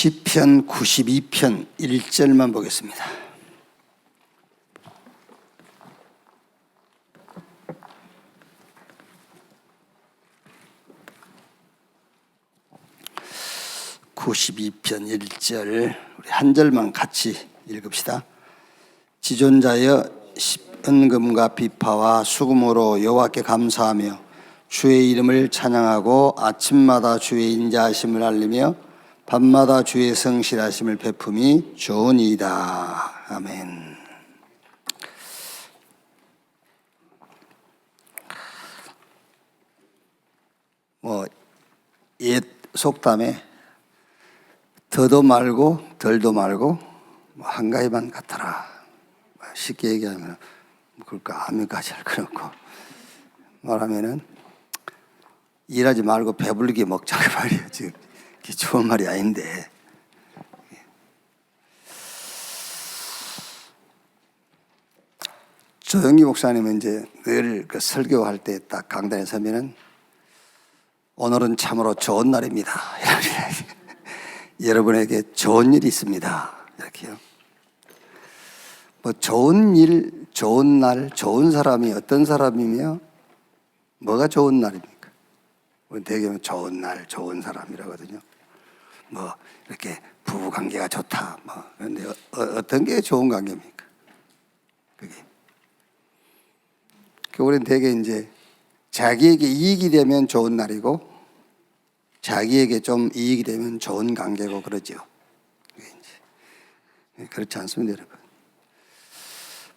시편 92편 1절만 보겠습니다. (92편 1절) 우리 한 절만 같이 읽읍시다. 지존자여 은금과 비파와 수금으로 여호와께 감사하며 주의 이름을 찬양하고 아침마다 주의 인자하심을 알리며 밤마다 주의 성실하심을 베품이 좋으니이다. 아멘. 뭐 옛 속담에 더도 말고 덜도 말고 뭐 한가위만 같더라. 쉽게 얘기하면 뭐 그럴까 아무까 잘 그렇고 말하면은 일하지 말고 배불리게 먹자 그 말이에요 지금 그게 좋은 말이 아닌데 조영기 목사님은 이제 늘 그 설교할 때 딱 강단에 서면은 오늘은 참으로 좋은 날입니다. 여러분에게 좋은 일이 있습니다. 이렇게요. 뭐 좋은 일, 좋은 날, 좋은 사람이 어떤 사람이며 뭐가 좋은 날입니까? 대개는 좋은 날, 좋은 사람이라거든요. 뭐 이렇게 부부 관계가 좋다. 뭐 그런데 어, 어떤 게 좋은 관계입니까? 그게. 그 우리는 대개 이제 자기에게 이익이 되면 좋은 날이고 자기에게 좀 이익이 되면 좋은 관계고 그러죠. 그렇지 않습니다, 여러분.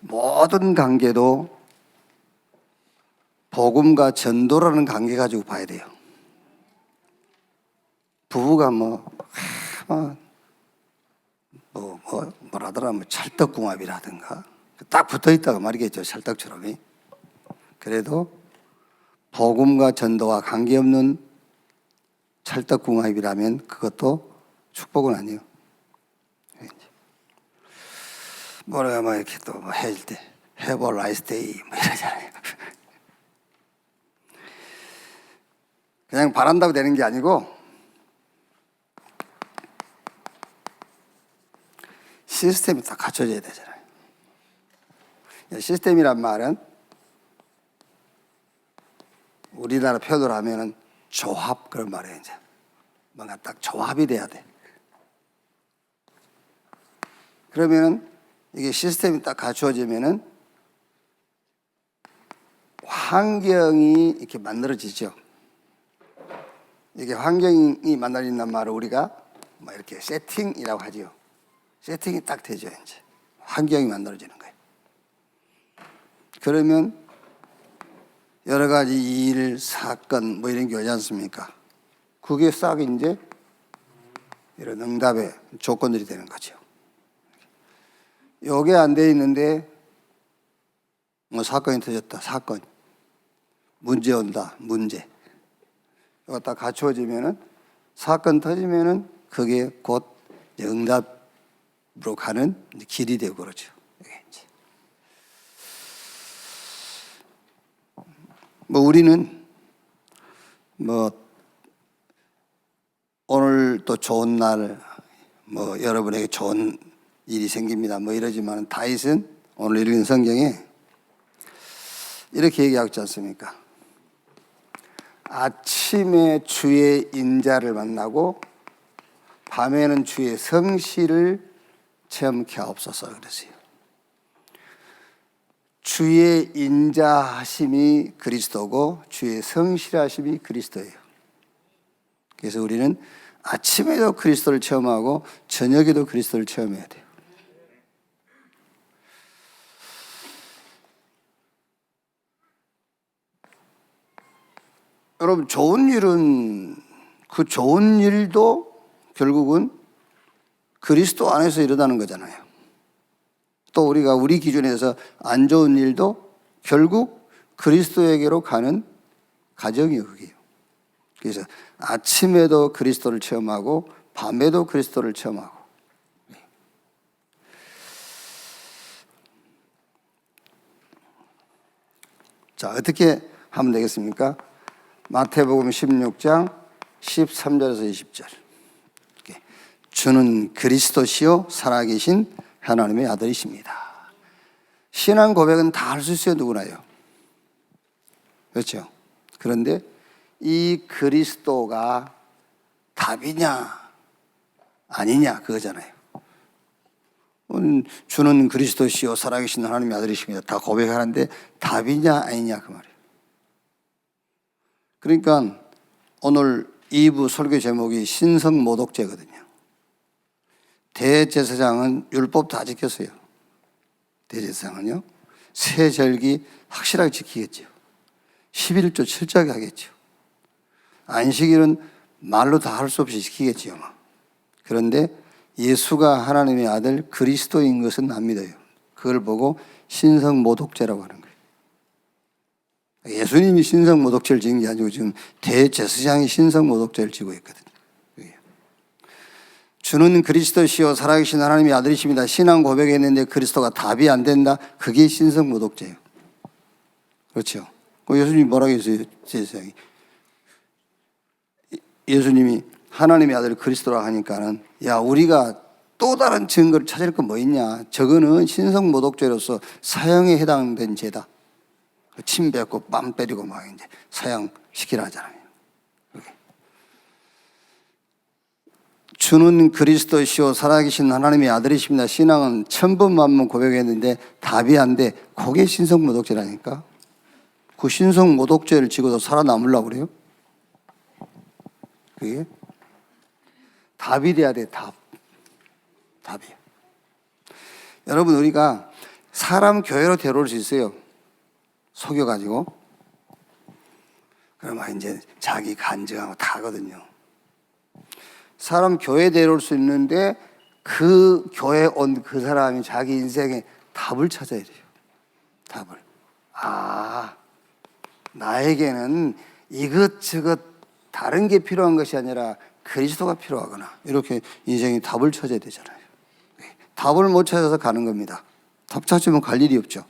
모든 관계도 복음과 전도라는 관계 가지고 봐야 돼요. 부부가 뭐, 뭐, 뭐, 뭐 뭐라더라, 뭐 찰떡궁합이라든가 딱 붙어 있다가 말이겠죠, 찰떡처럼. 그래도 복음과 전도와 관계없는 찰떡궁합이라면 그것도 축복은 아니에요. 뭐라 뭐 이렇게 또뭐 헤어질 때 Have a nice day 뭐 이러잖아요. 그냥 바란다고 되는 게 아니고 시스템이 다 갖춰져야 되잖아요. 시스템이란 말은 우리나라 표현으로 하면은 조합 그런 말이에요. 이제 뭔가 딱 조합이 돼야 돼. 그러면은 이게 시스템이 딱 갖추어지면은 환경이 이렇게 만들어지죠. 이게 환경이 만들어진단 말을 우리가 뭐 이렇게 세팅이라고 하죠. 세팅이 딱 되죠, 이제. 환경이 만들어지는 거예요. 그러면 여러 가지 일, 사건 뭐 이런 게 오지 않습니까? 그게 싹 이제 이런 응답의 조건들이 되는 거죠. 요게 안 돼 있는데 뭐 사건이 터졌다, 사건. 문제 온다, 문제. 이거 딱 갖추어지면은 사건 터지면은 그게 곧 응답으 로 가는 길이 되고 그러죠. 뭐 우리는 뭐 오늘 또 좋은 날, 뭐 여러분에게 좋은 일이 생깁니다. 뭐 이러지만 다윗은 오늘 읽은 성경에 이렇게 얘기하고 있지 않습니까? 아침에 주의 인자를 만나고 밤에는 주의 성실을 체험케 하옵소서 그러세요. 주의 인자하심이 그리스도고 주의 성실하심이 그리스도예요. 그래서 우리는 아침에도 그리스도를 체험하고 저녁에도 그리스도를 체험해야 돼요. 여러분 좋은 일은 그 좋은 일도 결국은 그리스도 안에서 일어나는 거잖아요. 또 우리가 우리 기준에서 안 좋은 일도 결국 그리스도에게로 가는 과정이에요, 그게요. 그래서 아침에도 그리스도를 체험하고 밤에도 그리스도를 체험하고 자, 어떻게 하면 되겠습니까? 마태복음 16장 13절에서 20절. 주는 그리스도시요 살아계신 하나님의 아들이십니다. 신앙 고백은 다 할 수 있어요, 누구나요. 그렇죠? 그런데 이 그리스도가 답이냐, 아니냐, 그거잖아요. 음, 주는 그리스도시요 살아계신 하나님의 아들이십니다. 다 고백하는데 답이냐, 아니냐, 그 말이에요. 그러니까 오늘 2부 설교 제목이 신성 모독죄거든요. 대제사장은 율법 다 지켰어요. 대제사장은요. 새 절기 확실하게 지키겠죠. 11조 철저하게 하겠죠. 안식일은 말로 다 할 수 없이 지키겠지요. 뭐. 그런데 예수가 하나님의 아들 그리스도인 것은 안 믿어요. 그걸 보고 신성 모독죄라고 하는 거예요. 예수님이 신성 모독죄를 지은 게 아니고 지금 대제사장이 신성 모독죄를 지고 있거든요. 주는 그리스도시요 살아계신 하나님의 아들이십니다. 신앙 고백했는데 그리스도가 답이 안 된다. 그게 신성모독죄예요. 그렇죠. 그 예수님이 뭐라고 했어요? 제사장이. 예수님이 하나님의 아들 그리스도라 하니까는 야 우리가 또 다른 증거를 찾을 거뭐 있냐? 저거는 신성모독죄로서 사형에 해당된 죄다. 침 뱉고 뺨 때리고 막 이제 사형시키라 하잖아요. 그게. 주는 그리스도시요 살아계신 하나님의 아들이십니다. 신앙은 천번만번 고백했는데 답이 안 돼. 그게 신성 모독죄라니까. 그 신성 모독죄를 지고도 살아남으려고 그래요? 그게 답이 돼야 돼, 답. 답이. 여러분, 우리가 사람 교회로 데려올 수 있어요. 속여가지고. 그러면 이제 자기 간증하고 다 하거든요. 사람 교회 데려올 수 있는데 그 교회 온 그 사람이 자기 인생에 답을 찾아야 돼요. 답을. 아, 나에게는 이것저것 다른 게 필요한 것이 아니라 그리스도가 필요하거나 이렇게 인생에 답을 찾아야 되잖아요. 답을 못 찾아서 가는 겁니다. 답 찾으면 갈 일이 없죠.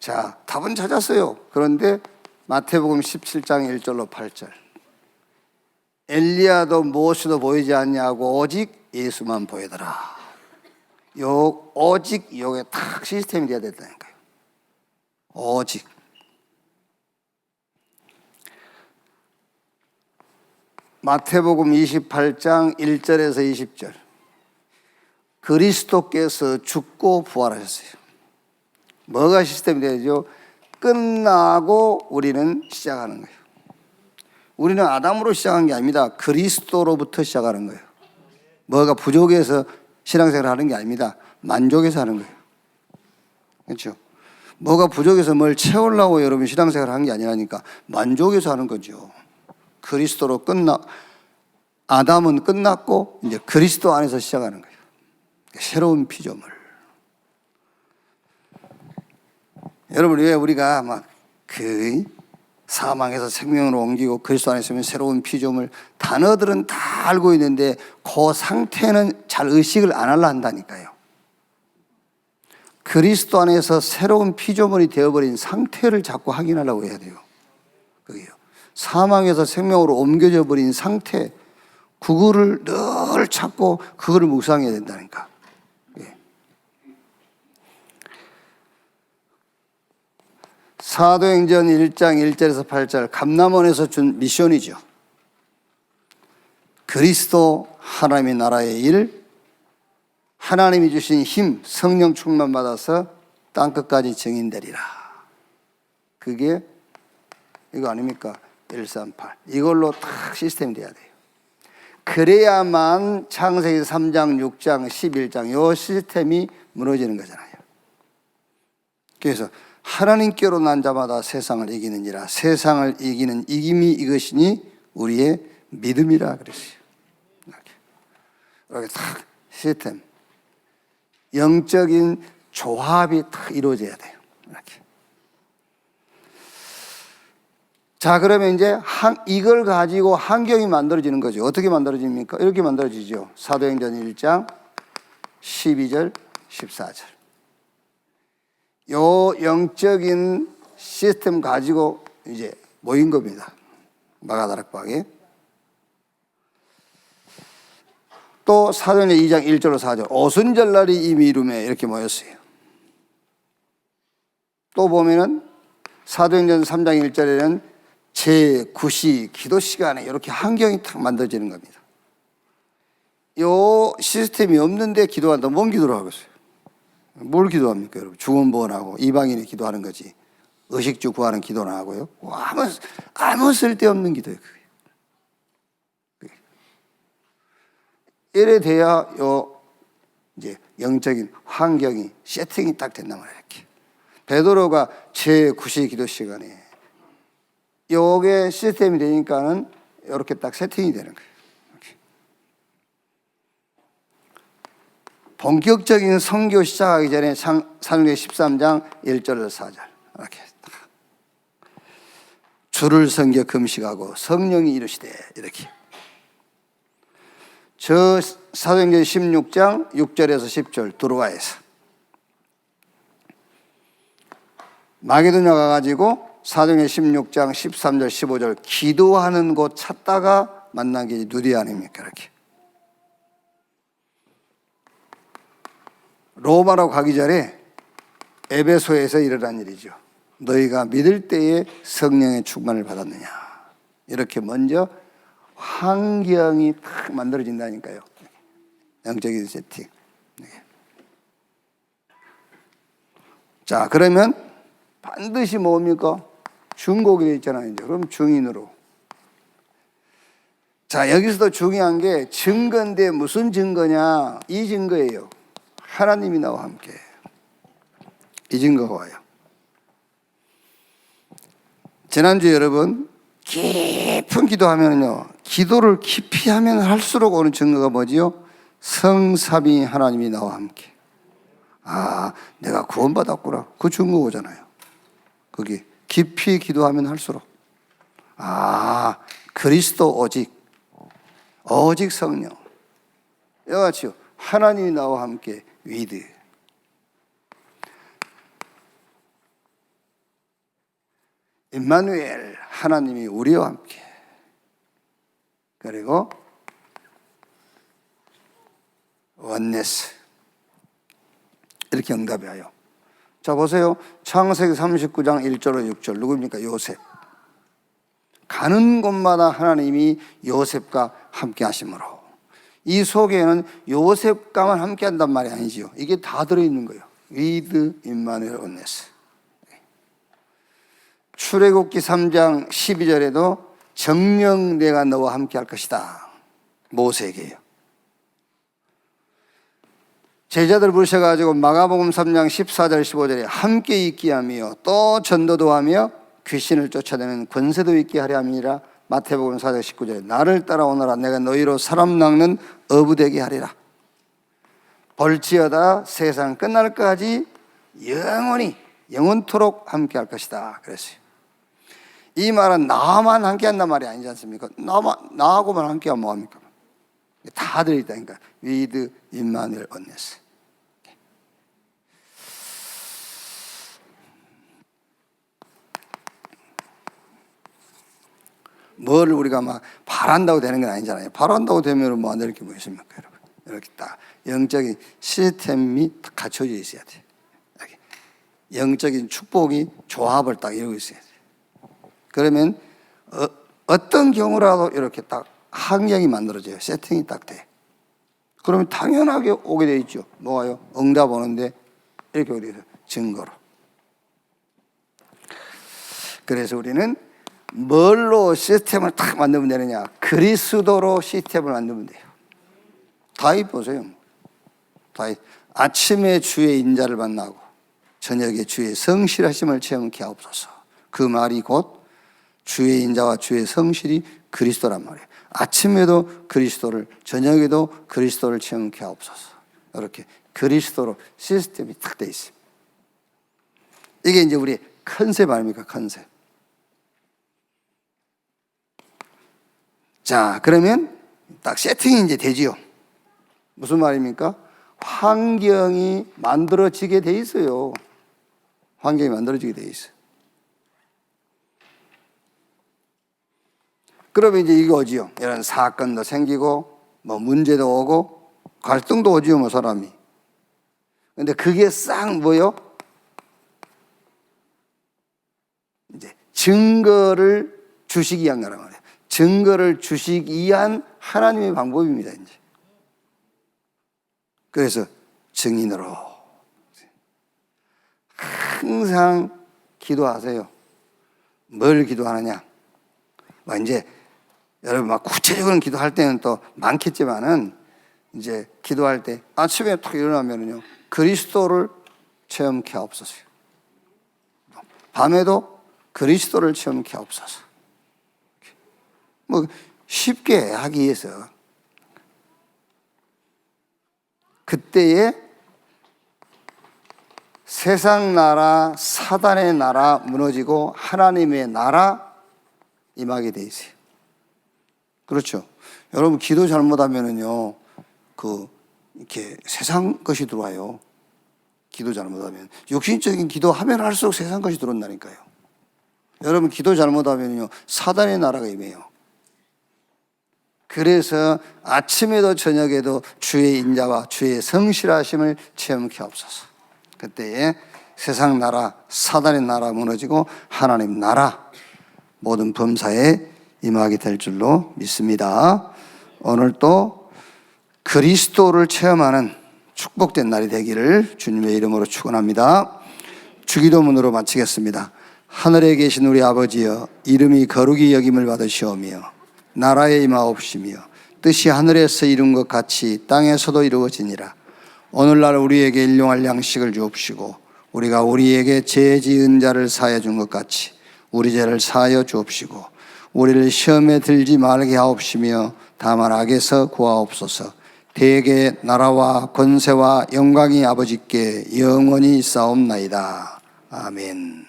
자, 답은 찾았어요. 그런데 마태복음 17장 1절로 8절. 엘리야도 무엇이도 보이지 않냐고 오직 예수만 보이더라. 요 오직 요게 탁 시스템이 돼야 된다니까요. 오직 마태복음 28장 1절에서 20절. 그리스도께서 죽고 부활하셨어요. 뭐가 시스템이 되죠? 끝나고 우리는 시작하는 거예요. 우리는 아담으로 시작한 게 아닙니다. 그리스도로부터 시작하는 거예요. 뭐가 부족해서 신앙생활 하는 게 아닙니다. 만족해서 하는 거예요. 그렇죠? 뭐가 부족해서 뭘 채우려고 여러분 신앙생활 하는 게 아니라니까 만족해서 하는 거죠. 그리스도로 끝나 아담은 끝났고 이제 그리스도 안에서 시작하는 거예요. 새로운 피조물. 여러분 왜 우리가 막 그 사망에서 생명으로 옮기고 그리스도 안에 있으면 새로운 피조물 단어들은 다 알고 있는데 그 상태는 잘 의식을 안 하려 한다니까요. 그리스도 안에서 새로운 피조물이 되어버린 상태를 자꾸 확인하려고 해야 돼요. 그게요. 사망에서 생명으로 옮겨져 버린 상태, 그거를 늘 찾고 그거를 묵상해야 된다니까. 사도행전 1장 1절에서 8절 감남원에서 준 미션이죠. 그리스도 하나님의 나라의 일, 하나님이 주신 힘, 성령 충만 받아서 땅 끝까지 증인되리라. 그게 이거 아닙니까? 138. 이걸로 딱 시스템이 돼야 돼요. 그래야만 창세기 3장, 6장, 11장 요 시스템이 무너지는 거잖아요. 그래서 하나님께로 난 자마다 세상을 이기는지라 세상을 이기는 이김이 이것이니 우리의 믿음이라 그랬어요. 이렇게, 이렇게 딱 시스템. 영적인 조합이 딱 이루어져야 돼요. 이렇게. 자, 그러면 이제 한, 이걸 가지고 환경이 만들어지는 거죠. 어떻게 만들어집니까? 이렇게 만들어지죠. 사도행전 1장 12절, 14절. 요 영적인 시스템 가지고 이제 모인 겁니다. 마가다락방에. 또 사도행전 2장 1절로 4절 오순절 날이 이미 이름에 이렇게 모였어요. 또 보면은 사도행전 3장 1절에는 제9시 기도 시간에 이렇게 환경이 탁 만들어지는 겁니다. 요 시스템이 없는데 기도한다. 뭔 기도를 하겠어요? 뭘 기도합니까, 여러분? 중원보원하고 이방인이 기도하는 거지. 의식주 구하는 기도는 하고요. 뭐 아무, 아무 쓸데없는 기도예요. 그게. 이래 돼야 요, 이제 영적인 환경이 세팅이 딱 된단 말이에요, 이렇게. 베드로가 제9시 기도 시간에 요게 시스템이 되니까는 이렇게 딱 세팅이 되는 거예요. 이렇게. 본격적인 선교 시작하기 전에 사도행 13장 1절에서 4절. 이렇게 딱. 주를 섬겨 금식하고 성령이 이르시되 이렇게. 저 사도행전 16장 6절에서 10절 두루와에서 마게도냐 가가지고 사도행전 16장 13절 15절 기도하는 곳 찾다가 만난 게 누리 아닙니까? 이렇게 로마로 가기 전에 에베소에서 일어난 일이죠. 너희가 믿을 때에 성령의 충만을 받았느냐. 이렇게 먼저 환경이 탁 만들어진다니까요. 영적인 세팅. 네. 자, 그러면 반드시 뭡니까? 중곡이 있잖아요. 이제. 그럼 중인으로. 자, 여기서도 중요한 게 증거인데 무슨 증거냐? 이 증거예요. 하나님이 나와 함께. 이 증거가 와요. 지난주 여러분, 깊은 기도하면요. 기도를 깊이 하면 할수록 오는 증거가 뭐지요? 성삼이 하나님이 나와 함께. 아, 내가 구원받았구나. 그 증거잖아요. 그게 깊이 기도하면 할수록. 아, 그리스도 오직, 오직 성령. 같이요. 하나님이 나와 함께 위드. 임마누엘 하나님이 우리와 함께. 그리고 원네스 이렇게 응답해요. 자 보세요. 창세기 39장 1절로 6절 누굽니까? 요셉. 가는 곳마다 하나님이 요셉과 함께 하심으로 이 속에는 요셉과만 함께 한단 말이 아니지요. 이게 다 들어있는 거예요. 위드 임마누엘 온네스. 출애굽기 3장 12절에도 정령 내가 너와 함께 할 것이다. 모세에게요. 제자들 부르셔가지고 마가복음 3장 14절 15절에 함께 있게 하며 또 전도도 하며 귀신을 쫓아내는 권세도 있게 하려 함이라 마태복음 4장 19절에 나를 따라오너라 내가 너희로 사람 낚는 어부되게 하리라 벌지어다 세상 끝날까지 영원히 영원토록 함께 할 것이다 그랬어요 이 말은 나만 함께 한단 말이 아니지 않습니까? 나만, 나하고만 함께 하면 뭐합니까? 다 들어있다니까. 위드 임마누엘 언네스. 뭘 우리가 막 바란다고 되는 건 아니잖아요. 바란다고 되면 뭐 이렇게 뭐 있습니까, 여러분? 이렇게 딱 영적인 시스템이 갖춰져 있어야 돼. 영적인 축복이 조합을 딱 이루고 있어야 돼. 그러면 어, 떤 경우라도 이렇게 딱 환경이 만들어져요. 세팅이 딱 돼. 그러면 당연하게 오게 돼 있죠. 뭐가요? 응답 오는데 이렇게 돼서 증거로. 그래서 우리는 뭘로 시스템을 딱 만들면 되느냐? 그리스도로 시스템을 만들면 돼요. 다윗 보세요. 다윗 아침에 주의 인자를 만나고 저녁에 주의 성실하심을 체험케 하옵소서. 그 말이 곧 주의 인자와 주의 성실이 그리스도란 말이에요. 아침에도 그리스도를, 저녁에도 그리스도를 체험케 하옵소서. 이렇게 그리스도로 시스템이 탁 돼 있습니다. 이게 이제 우리 컨셉 아닙니까? 컨셉. 자, 그러면 딱 세팅이 이제 되지요. 무슨 말입니까? 환경이 만들어지게 돼 있어요. 환경이 만들어지게 돼 있어요. 그러면 이제 이거지요. 이런 사건도 생기고 뭐 문제도 오고 갈등도 오지요, 뭐 사람이. 근데 그게 싹 뭐요? 이제 증거를 위한 거란 말이에요. 증거를 주시기 위한 하나님의 방법입니다, 이제. 그래서 증인으로 항상 기도하세요. 뭘 기도하느냐? 뭐 이제 여러분 막 구체적으로 기도할 때는 또 많겠지만은 이제 기도할 때 아침에 탁 일어나면은요 그리스도를 체험케 하옵소서. 밤에도 그리스도를 체험케 하옵소서. 뭐 쉽게 하기 위해서 그때에 세상 나라, 사단의 나라 무너지고 하나님의 나라 임하게 돼 있어요. 그렇죠. 여러분 기도 잘못하면은요, 그 이렇게 세상 것이 들어와요. 기도 잘못하면 육신적인 기도하면 할수록 세상 것이 들어온다니까요. 여러분 기도 잘못하면요 사단의 나라가 임해요. 그래서 아침에도 저녁에도 주의 인자와 주의 성실하심을 체험케 하옵소서. 그때에 세상 나라, 사단의 나라 무너지고 하나님 나라 모든 범사에 임하게 될 줄로 믿습니다. 오늘 또 그리스도를 체험하는 축복된 날이 되기를 주님의 이름으로 축원합니다. 주기도문으로 마치겠습니다. 하늘에 계신 우리 아버지여 이름이 거룩히 여김을 받으시오며 나라에 임하옵시며 뜻이 하늘에서 이룬 것 같이 땅에서도 이루어지니라. 오늘날 우리에게 일용할 양식을 주옵시고 우리가 우리에게 죄 지은 자를 사하여 준것 같이 우리 죄를 사하여 주옵시고 우리를 시험에 들지 말게 하옵시며 다만 악에서 구하옵소서. 대개 나라와 권세와 영광이 아버지께 영원히 있사옵나이다. 아멘.